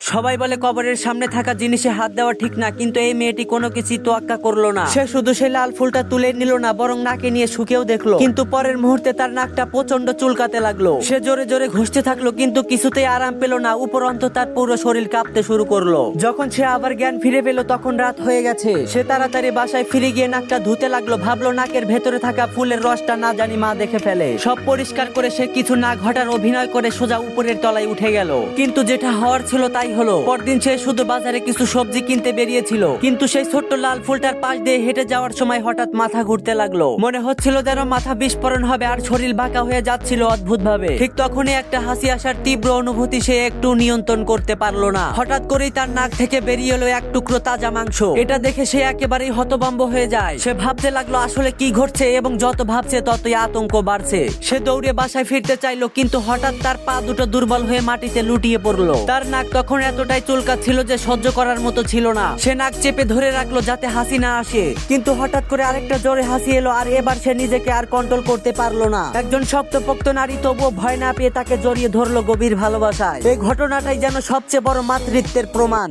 সবাই বলে কবরের সামনে থাকা জিনিসে হাত দেওয়া ঠিক না, কিন্তু এই মেয়েটি কোনো কিছু তোয়াক্কা করল না। সে শুধু সেই লাল ফুলটা তুলে নিল না, বরং নাকে নিয়ে শুকেও দেখল। কিন্তু পরের মুহূর্তে তার নাকটা প্রচণ্ড চুলকাতে লাগল। সে জোরে জোরে ঘষতে থাকল, কিন্তু কিছুতেই আরাম পেল না উপরন্ত তার পুরো শরীর কাঁপতে শুরু করল। যখন সে আবার জ্ঞান ফিরে পেল, তখন রাত হয়ে গেছে। সে তাড়াতাড়ি বাসায় ফিরে গিয়ে নাকটা ধুতে লাগল, ভাবলো নাকের ভেতরে থাকা ফুলের রসটা না জানি মা দেখে ফেলে। সব পরিষ্কার করে সে কিছু না ঘটার অভিনয় করে সোজা উপরের তলায় উঠে গেল। কিন্তু যেটা হওয়ার ছিল তাই হলো। পরদিন সে শুধু বাজারে কিছু সবজি কিনতে বেরিয়েছিল। কিন্তু সেই ছোট্ট লাল ফুলটার পাশ দিয়ে হেঁটে যাওয়ার সময় হঠাৎ মাথা ঘুরতে লাগল। মনে হচ্ছিল যেন মাথা বিস্ফোরণ হবে আর শরীর বাঁকা হয়ে যাচ্ছিল অদ্ভুত ভাবে ঠিক তখনই একটা হাসি আসার তীব্র অনুভূতি সে একটু নিয়ন্ত্রণ করতে পারল না। হঠাৎ করেই তার নাক থেকে বেরিয়ে এলো এক টুকরো তাজা মাংস। এটা দেখে সে একেবারেই হতভম্ব হয়ে যায়। সে ভাবতে লাগল, আসলে কি ঘটছে? এবং যত ভাবছে, ততই আতঙ্ক বাড়ছে। সে দৌড়ে বাসায় ফিরতে চাইলো, কিন্তু হঠাৎ তার পা দুটো দুর্বল হয়ে মাটিতে লুটিয়ে পড়ল। তার নাক তখন এতটাই চুলকাচ্ছিল যে সহ্য করার মতো ছিল না। সে নাক চেপে ধরে রাখল যাতে হাসি না আসে। কিন্তু হঠাৎ করে আরেকটা জোরে হাসি এলো আর এবার সে নিজেকে আর কন্ট্রোল করতে পারল না। একজন শক্তপোক্ত নারী তবুও ভয় না পেয়ে তাকে জড়িয়ে ধরলো গভীর ভালোবাসায়। এই ঘটনাটাই যেন সবচেয়ে বড় মাতৃত্বের প্রমাণ।